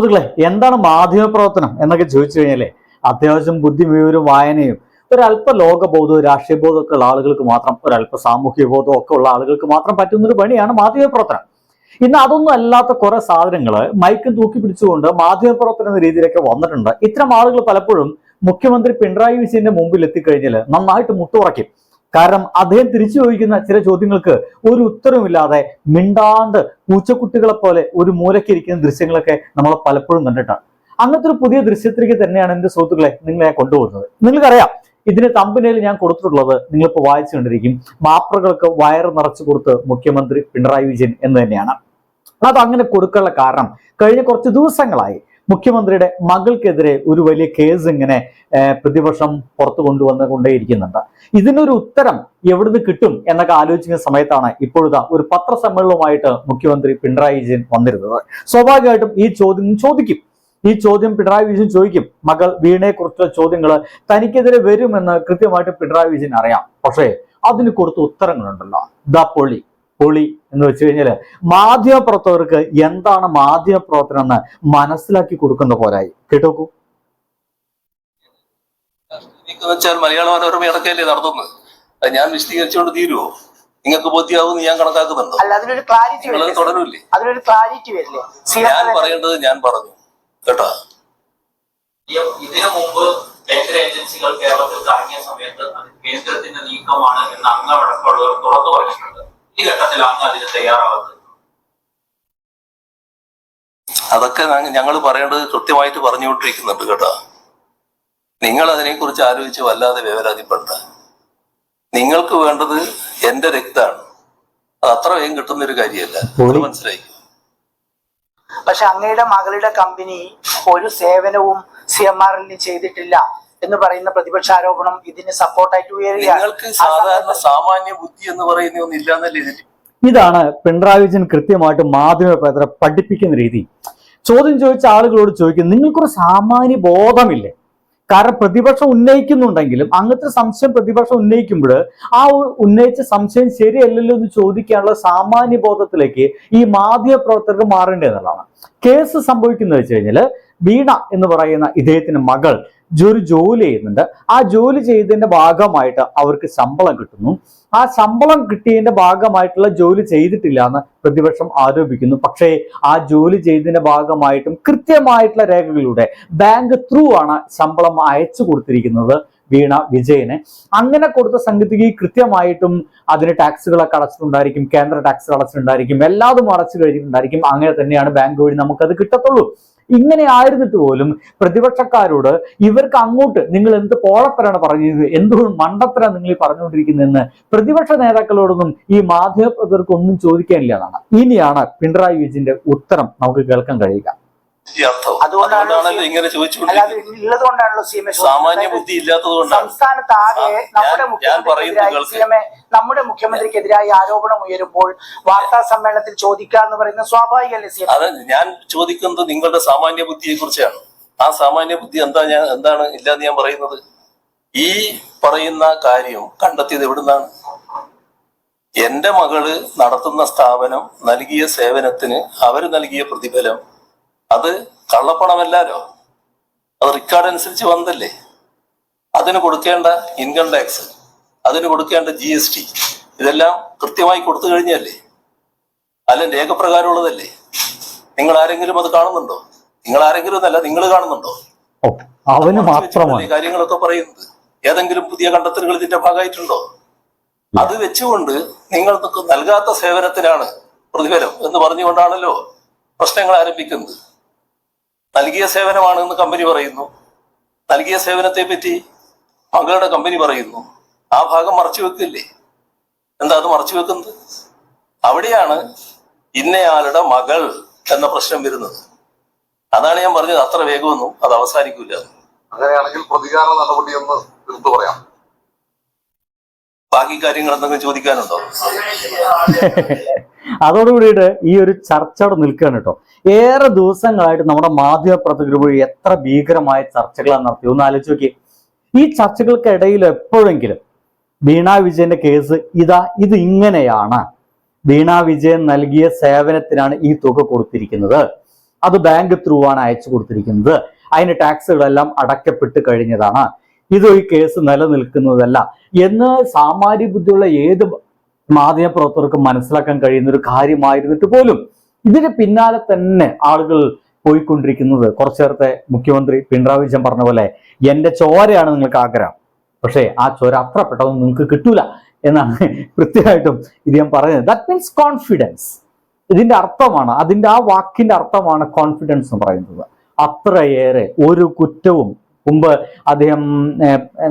സുഹൃത്തുക്കളെ എന്താണ് മാധ്യമപ്രവർത്തനം എന്നൊക്കെ ചോദിച്ചു കഴിഞ്ഞാലേ അത്യാവശ്യം ബുദ്ധിമുട്ടും വായനയും ഒരല്പ ലോകബോധവും രാഷ്ട്രീയ ബോധവും ഒക്കെ ഉള്ള ആളുകൾക്ക് മാത്രം ഒരല്പ സാമൂഹ്യ ബോധവും ഒക്കെ ഉള്ള ആളുകൾക്ക് മാത്രം പറ്റുന്ന ഒരു പണിയാണ് മാധ്യമപ്രവർത്തനം ഇന്ന് അതൊന്നും അല്ലാത്ത കുറെ സാധനങ്ങൾ മൈക്കും തൂക്കി പിടിച്ചുകൊണ്ട് മാധ്യമപ്രവർത്തനം എന്ന രീതിയിലൊക്കെ വന്നിട്ടുണ്ട്. ഇത്തരം ആളുകൾ പലപ്പോഴും മുഖ്യമന്ത്രി പിണറായി വിജയന്റെ മുമ്പിൽ എത്തിക്കഴിഞ്ഞാൽ നന്നായിട്ട് മുട്ടുറയ്ക്കും. കാരണം അദ്ദേഹം തിരിച്ചു ചോദിക്കുന്ന ചില ചോദ്യങ്ങൾക്ക് ഒരു ഉത്തരവുമില്ലാതെ മിണ്ടാണ്ട് പൂച്ചക്കുട്ടികളെ പോലെ ഒരു മൂലക്കിരിക്കുന്ന ദൃശ്യങ്ങളൊക്കെ നമ്മൾ പലപ്പോഴും കണ്ടിട്ടാണ്. അങ്ങനത്തെ ഒരു പുതിയ ദൃശ്യത്തിലേക്ക് തന്നെയാണ് എന്റെ സുഹൃത്തുക്കളെ നിങ്ങളെ ഞാൻ കൊണ്ടുപോകുന്നത്. നിങ്ങൾക്കറിയാം ഇതിന് തമ്പിനേൽ ഞാൻ കൊടുത്തിട്ടുള്ളത് നിങ്ങളിപ്പോൾ വായിച്ചു കണ്ടിരിക്കും. മാപ്രകൾക്ക് വയർ നിറച്ചു കൊടുത്ത് മുഖ്യമന്ത്രി പിണറായി വിജയൻ എന്ന് തന്നെയാണ്. അത് അങ്ങനെ കൊടുക്കാനുള്ള കാരണം കഴിഞ്ഞ കുറച്ച് ദിവസങ്ങളായി മുഖ്യമന്ത്രിയുടെ മകൾക്കെതിരെ ഒരു വലിയ കേസ് ഇങ്ങനെ പ്രതിപക്ഷം പുറത്തു കൊണ്ടുവന്ന് കൊണ്ടേയിരിക്കുന്നുണ്ട് ഇതിനൊരു ഉത്തരം എവിടുന്ന് കിട്ടും എന്നൊക്കെ ആലോചിക്കുന്ന സമയത്താണ് ഇപ്പോഴത്തെ ഒരു പത്രസമ്മേളനവുമായിട്ട് മുഖ്യമന്ത്രി പിണറായി വിജയൻ വന്നിരുന്നത്. സ്വാഭാവികമായിട്ടും ഈ ചോദ്യം ചോദിക്കും. ഈ ചോദ്യം പിണറായി വിജയൻ ചോദിക്കും. മകൾ വീണയെ കുറിച്ചുള്ള ചോദ്യങ്ങൾ തനിക്കെതിരെ വരുമെന്ന് കൃത്യമായിട്ട് പിണറായി വിജയൻ അറിയാം. പക്ഷേ അതിന് കൊടുത്ത ഉത്തരങ്ങളുണ്ടല്ലോ. ദ പൊളി പൊളി എന്ന് വെച്ച് കഴിഞ്ഞാൽ മാധ്യമപ്രവർത്തകർക്ക് എന്താണ് മാധ്യമപ്രവർത്തനം എന്ന് മനസ്സിലാക്കി കൊടുക്കുന്ന പോരായി. കേട്ടോക്കൂ. വെച്ചാൽ മലയാള മനോരമ ഇടക്കല്ലേ നടത്തുന്നത്? അത് ഞാൻ വിശദീകരിച്ചുകൊണ്ട് തീരുവോ? നിങ്ങൾക്ക് ബോധ്യമാവും ഞാൻ കണക്കാക്കുന്നുണ്ടോ? അല്ല അതിനൊരു ക്ലാരിറ്റി തുടരൂല്ലേ? അതിനൊരു ക്ലാരിറ്റി വരില്ലേ? ഞാൻ പറയേണ്ടത് ഞാൻ പറഞ്ഞു. കേട്ടോ? ഇതിനു മുമ്പ് കേന്ദ്ര ഏജൻസികൾ കേരളത്തിൽ കറങ്ങിയ സമയത്ത് അത് കേന്ദ്രത്തിന്റെ നീക്കമാണ് എന്ന് അംഗമടക്കമുള്ളവർ തുറന്നു പറഞ്ഞിട്ടുണ്ട് ഈ ഘട്ടത്തിലാണ് അതിന് തയ്യാറാവുന്നത്. അതൊക്കെ ഞങ്ങൾ പറയേണ്ടത് കൃത്യമായിട്ട് പറഞ്ഞുകൊണ്ടിരിക്കുന്നുണ്ട് കേട്ടോ. നിങ്ങൾ അതിനെക്കുറിച്ച് ആലോചിച്ച് വല്ലാതെ വേവലാതിപ്പെടണ്ട. നിങ്ങൾക്ക് വേണ്ടത് എന്റെ രക്തമാണ്. അത് അത്ര വേഗം കിട്ടുന്ന ഒരു കാര്യമല്ല മനസ്സിലായി. പക്ഷെ അങ്ങയുടെ മകളുടെ കമ്പനി ഒരു സേവനവും സി എം ആറിൽ ചെയ്തിട്ടില്ല. എന്ന് പറയുന്ന പ്രതിപക്ഷ ആരോപണം ഇതിന് സപ്പോർട്ടായിട്ട് ഉയരുകയാണ്. നിങ്ങൾക്ക് സാധാരണ സാമാന്യ ബുദ്ധി എന്ന് പറയുന്ന ഇതാണ് പിണറായി വിജയൻ കൃത്യമായിട്ട് മാധ്യമപ്രവർത്തകരെ പഠിപ്പിക്കുന്ന രീതി. ചോദ്യം ചോദിച്ച ആളുകളോട് ചോദിക്കും നിങ്ങൾക്കൊരു സാമാന്യ ബോധമില്ലേ? കാരണം പ്രതിപക്ഷം ഉന്നയിക്കുന്നുണ്ടെങ്കിലും അങ്ങനത്തെ സംശയം പ്രതിപക്ഷം ഉന്നയിക്കുമ്പോൾ ആ ഉന്നയിച്ച സംശയം ശരിയല്ലല്ലോ എന്ന് ചോദിക്കാനുള്ള സാമാന്യ ബോധത്തിലേക്ക് ഈ മാധ്യമ പ്രവർത്തകർക്ക് മാറേണ്ടതെന്നുള്ളതാണ് കേസ് സംഭവിക്കുന്നത് വെച്ച് കഴിഞ്ഞാൽ വീണ എന്ന് പറയുന്ന ഇദ്ദേഹത്തിന്റെ മകൾ ഒരു ജോലി ചെയ്യുന്നുണ്ട്. ആ ജോലി ചെയ്തതിന്റെ ഭാഗമായിട്ട് അവർക്ക് ശമ്പളം കിട്ടുന്നു. ആ ശമ്പളം കിട്ടിയതിന്റെ ഭാഗമായിട്ടുള്ള ജോലി ചെയ്തിട്ടില്ല എന്ന് പ്രതിപക്ഷം ആരോപിക്കുന്നു. പക്ഷേ ആ ജോലി ചെയ്തതിന്റെ ഭാഗമായിട്ടും കൃത്യമായിട്ടുള്ള രേഖകളിലൂടെ ബാങ്ക് ത്രൂ ആണ് ശമ്പളം അയച്ചു കൊടുത്തിരിക്കുന്നത് വീണ വിജയന്. അങ്ങനെ കൊടുത്ത സംഗതിക്ക് കൃത്യമായിട്ടും അതിന് ടാക്സുകളൊക്കെ അടച്ചിട്ടുണ്ടായിരിക്കും കേന്ദ്ര ടാക്സ് അടച്ചിട്ടുണ്ടായിരിക്കും എല്ലാതും അടച്ചു കഴിഞ്ഞിട്ടുണ്ടായിരിക്കും അങ്ങനെ തന്നെയാണ് ബാങ്ക് വഴി നമുക്കത് കിട്ടത്തുള്ളൂ. ഇങ്ങനെ ആയിരുന്നിട്ട് പോലും പ്രതിപക്ഷക്കാരോട് ഇവർക്ക് അങ്ങോട്ട് നിങ്ങൾ എന്ത് പോളത്തരാണ് പറഞ്ഞത്? എന്തുകൊണ്ട് മണ്ടത്തര നിങ്ങൾ ഈ പറഞ്ഞുകൊണ്ടിരിക്കുന്നതെന്ന് പ്രതിപക്ഷ നേതാക്കളോടൊന്നും ഈ മാധ്യമപ്രവർത്തകർക്കൊന്നും ചോദിക്കാനില്ല എന്നാണ്. ഇനിയാണ് പിണറായി വിജയന്റെ ഉത്തരം. നമുക്ക് കേൾക്കാൻ കഴിയുക. അതുകൊണ്ടാണ് അതുകൊണ്ടാണല്ലോ ഇങ്ങനെ അല്ലാതെ ചോദിച്ചുകൊണ്ടിരിക്കുന്നത് ഉള്ളത് കൊണ്ടാണല്ലോ സി എം എ സാമാന്യ ബുദ്ധി ഇല്ലാത്തത് കൊണ്ടാണ് സംസ്ഥാനത്താകെ ആ, നമ്മുടെ മുഖ്യമന്ത്രിക്കെതിരായി കേൾക്ക്. സി എം എ നമ്മുടെ മുഖ്യമന്ത്രിക്കെതിരായി ആരോപണം ഉയരുമ്പോൾ വാർത്താ സമ്മേളനത്തിൽ ചോദിക്കുക എന്ന് പറയുന്നത് സ്വാഭാവികമല്ലേ സി എം അതെ ഞാൻ ചോദിക്കുന്നത് നിങ്ങളുടെ സാമാന്യ ബുദ്ധിയെ കുറിച്ചാണ്. ആ സാമാന്യ ബുദ്ധി എന്താ ഞാൻ എന്താണ് ഇല്ലാന്ന് ഞാൻ പറയുന്നത്? ഈ പറയുന്ന കാര്യം കണ്ടെത്തിയത് എവിടുന്നാണ്? എന്റെ മകൾ നടത്തുന്ന സ്ഥാപനം നൽകിയ സേവനത്തിന് അവർ നൽകിയ പ്രതിഫലം അത് കള്ളപ്പണമല്ലാലോ അത് റിക്കാർഡ് അനുസരിച്ച് വന്നല്ലേ? അതിന് കൊടുക്കേണ്ട ഇൻകം ടാക്സ് അതിന് കൊടുക്കേണ്ട ജി എസ് ടി ഇതെല്ലാം കൃത്യമായി കൊടുത്തു കഴിഞ്ഞല്ലേ അല്ല രേഖപ്രകാരമുള്ളതല്ലേ? നിങ്ങൾ ആരെങ്കിലും അത് കാണുന്നുണ്ടോ? നിങ്ങൾ ആരെങ്കിലും അല്ല നിങ്ങൾ കാണുന്നുണ്ടോ? അവന് മാത്രമാണ്. കാര്യങ്ങളൊക്കെ പറയുന്നത്. ഏതെങ്കിലും പുതിയ കണ്ടെത്തലുകൾ ഇതിന്റെ ഭാഗമായിട്ടുണ്ടോ? അത് വെച്ചുകൊണ്ട് നിങ്ങൾക്ക് നൽകാത്ത സേവനത്തിനാണ് പ്രതിഫലം എന്ന് പറഞ്ഞുകൊണ്ടാണല്ലോ പ്രശ്നങ്ങൾ ആരംഭിക്കുന്നത്. നൽകിയ സേവനമാണ് എന്ന് കമ്പനി പറയുന്നു. നൽകിയ സേവനത്തെ പറ്റി മകളുടെ കമ്പനി പറയുന്നു. ആ ഭാഗം മറച്ചു വെക്കില്ലേ? എന്താ അത് മറച്ചു വെക്കുന്നത്? അവിടെയാണ് ഇന്നയാളുടെ മകൾ എന്ന പ്രശ്നം വരുന്നത്. അതാണ് ഞാൻ പറഞ്ഞത്. അത്ര വേഗമൊന്നും അത് അവസാനിക്കില്ല അങ്ങനെയാണെങ്കിൽ പ്രതികാര നടപടി എന്ന് എടുത്തു പറയാം. ബാക്കി കാര്യങ്ങൾ എന്തെങ്കിലും ചോദിക്കാനുണ്ടോ? അതോടുകൂടിയിട്ട് ഈ ഒരു ചർച്ച അവിടെ നിൽക്കുകയാണ് കേട്ടോ. ഏറെ ദിവസങ്ങളായിട്ട് നമ്മുടെ മാധ്യമ പ്രവർത്തകർ വഴി എത്ര ഭീകരമായ ചർച്ചകളാണ് നടത്തി ഒന്ന് ആലോചിച്ച് നോക്കി ഈ ചർച്ചകൾക്കിടയിൽ എപ്പോഴെങ്കിലും വീണ വിജയന്റെ കേസ് ഇതാ ഇത് ഇങ്ങനെയാണ്. വീണ വിജയൻ നൽകിയ സേവനത്തിനാണ് ഈ തുക കൊടുത്തിരിക്കുന്നത്. അത് ബാങ്ക് ത്രൂ ആണ് അയച്ചു കൊടുത്തിരിക്കുന്നത്. അതിന് ടാക്സുകളെല്ലാം അടക്കപ്പെട്ട് കഴിഞ്ഞതാണ്. ഇത് ഈ കേസ് നിലനിൽക്കുന്നതല്ല. എന്ന് സാമാന്യ ബുദ്ധിയുള്ള ഏത് മാധ്യമപ്രവർത്തകർക്കും മനസ്സിലാക്കാൻ കഴിയുന്ന ഒരു കാര്യമായിരുന്നിട്ട് പോലും ഇതിന് പിന്നാലെ തന്നെ ആളുകൾ പോയിക്കൊണ്ടിരിക്കുന്നത്. കുറച്ചു നേരത്തെ മുഖ്യമന്ത്രി പിണറായി വിജയൻ പറഞ്ഞ പോലെ എന്റെ ചോരയാണ് നിങ്ങൾക്ക് ആഗ്രഹം. പക്ഷേ ആ ചോര അത്ര പെട്ടെന്ന് നിങ്ങൾക്ക് കിട്ടൂല എന്നാണ് കൃത്യമായിട്ടും ഇത് ഞാൻ പറയുന്നത്. ദാറ്റ് മീൻസ് കോൺഫിഡൻസ് ഇതിന്റെ അർത്ഥമാണ് അതിന്റെ ആ വാക്കിന്റെ അർത്ഥമാണ് കോൺഫിഡൻസ് എന്ന് പറയുന്നത്. അത്രയേറെ ഒരു കുറ്റവും മുമ്പ് അദ്ദേഹം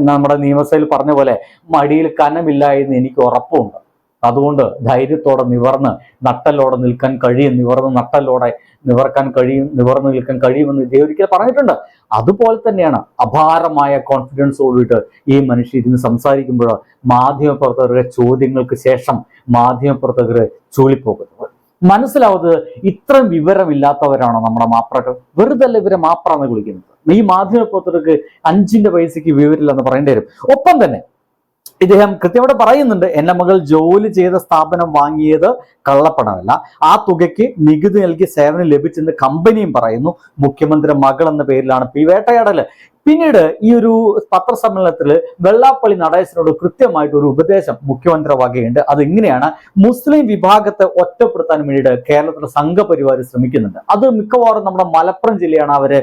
നമ്മുടെ നിയമസഭയിൽ പറഞ്ഞ പോലെ മടിയിൽ കനമില്ല എന്ന് എനിക്ക് ഉറപ്പുണ്ട്. അതുകൊണ്ട് ധൈര്യത്തോടെ നിവർന്ന് നട്ടലോടെ നിൽക്കാൻ കഴിയും നിവർന്ന് നട്ടലോടെ നിവർക്കാൻ കഴിയും നിവർന്ന് നിൽക്കാൻ കഴിയുമെന്ന് ഇദ്ദേഹം ഒരിക്കൽ പറഞ്ഞിട്ടുണ്ട്. അതുപോലെ തന്നെയാണ് അപാരമായ കോൺഫിഡൻസോടുകൂടിയിട്ട് ഈ മനുഷ്യ ഇരുന്ന് സംസാരിക്കുമ്പോൾ മാധ്യമപ്രവർത്തകരുടെ ചോദ്യങ്ങൾക്ക് ശേഷം മാധ്യമപ്രവർത്തകർ ചൂളിപ്പോകുന്നത്. മനസ്സിലാവുന്നത് ഇത്രയും വിവരമില്ലാത്തവരാണോ നമ്മുടെ മാപ്രകൾ? വെറുതെ അല്ല ഇവരെ മാപ്രാന്ന് വിളിക്കുന്നത്? ഈ മാധ്യമപ്രവർത്തകർക്ക് അഞ്ചിന്റെ പൈസക്ക് വിവരമില്ലെന്ന് പറയേണ്ടി വരും. ഒപ്പം തന്നെ ഇദ്ദേഹം കൃത്യമായിട്ട് പറയുന്നുണ്ട് എന്റെ മകൾ ജോലി ചെയ്ത സ്ഥാപനം വാങ്ങിയത് കള്ളപ്പണമല്ല. ആ തുകയ്ക്ക് നികുതി നൽകി സേവനം ലഭിച്ചെന്ന് കമ്പനിയും പറയുന്നു. മുഖ്യമന്ത്രി മകൾ എന്ന പേരിലാണ് പി വേട്ടയാടൽ. പിന്നീട് ഈ ഒരു പത്രസമ്മേളനത്തിൽ വെള്ളാപ്പള്ളി നടേശനോട് കൃത്യമായിട്ട് ഒരു ഉപദേശം മുഖ്യമന്ത്രി വകയുണ്ട്. അത് ഇങ്ങനെയാണ് മുസ്ലിം വിഭാഗത്തെ ഒറ്റപ്പെടുത്താൻ വേണ്ടിയിട്ട് കേരളത്തിലെ സംഘപരിവാർ ശ്രമിക്കുന്നുണ്ട്. അത് മിക്കവാറും നമ്മുടെ മലപ്പുറം ജില്ലയാണ് അവർ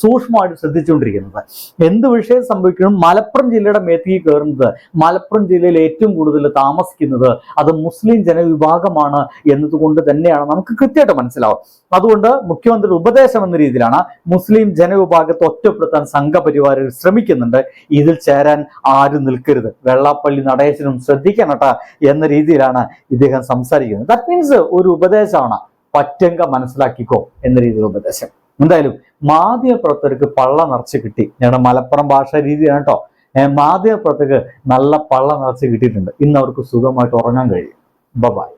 സൂക്ഷ്മമായിട്ട് ശ്രദ്ധിച്ചുകൊണ്ടിരിക്കുന്നത്. എന്ത് വിഷയം സംഭവിക്കണം? മലപ്പുറം ജില്ലയുടെ മേത്തേക്ക് കയറുന്നത് മലപ്പുറം ജില്ലയിൽ ഏറ്റവും കൂടുതൽ താമസിക്കുന്നത് അത് മുസ്ലിം ജനവിഭാഗമാണ് എന്നതുകൊണ്ട് തന്നെയാണ് നമുക്ക് കൃത്യമായിട്ട് മനസ്സിലാവും അതുകൊണ്ട് മുഖ്യമന്ത്രിയുടെ ഉപദേശം എന്ന രീതിയിലാണ് മുസ്ലിം ജനവിഭാഗത്തെ ഒറ്റപ്പെടുത്താൻ സംഘപരിവാരർ ശ്രമിക്കുന്നുണ്ട്. ഇതിൽ ചേരാൻ ആരും നിൽക്കരുത്. വെള്ളാപ്പള്ളി നടേശനും ശ്രദ്ധിക്കണം എന്ന രീതിയിലാണ് ഇദ്ദേഹം സംസാരിക്കുന്നത്. ദാറ്റ് മീൻസ് ഒരു ഉപദേശമാണ്. പറ്റങ്ക മനസ്സിലാക്കിക്കോ എന്ന രീതിയിലുള്ള ഉപദേശം. എന്തായാലും മാധ്യമപ്രവർത്തകർക്ക് പള്ള നിറച്ച് കിട്ടി. ഞങ്ങളുടെ മലപ്പുറം ഭാഷാ രീതിയാണ് കേട്ടോ മാധ്യമപ്രവർത്തകർക്ക് നല്ല പള്ള നിറച്ച് കിട്ടിയിട്ടുണ്ട്. ഇന്ന് അവർക്ക് സുഖമായിട്ട് ഉറങ്ങാൻ കഴിയും. ബൈ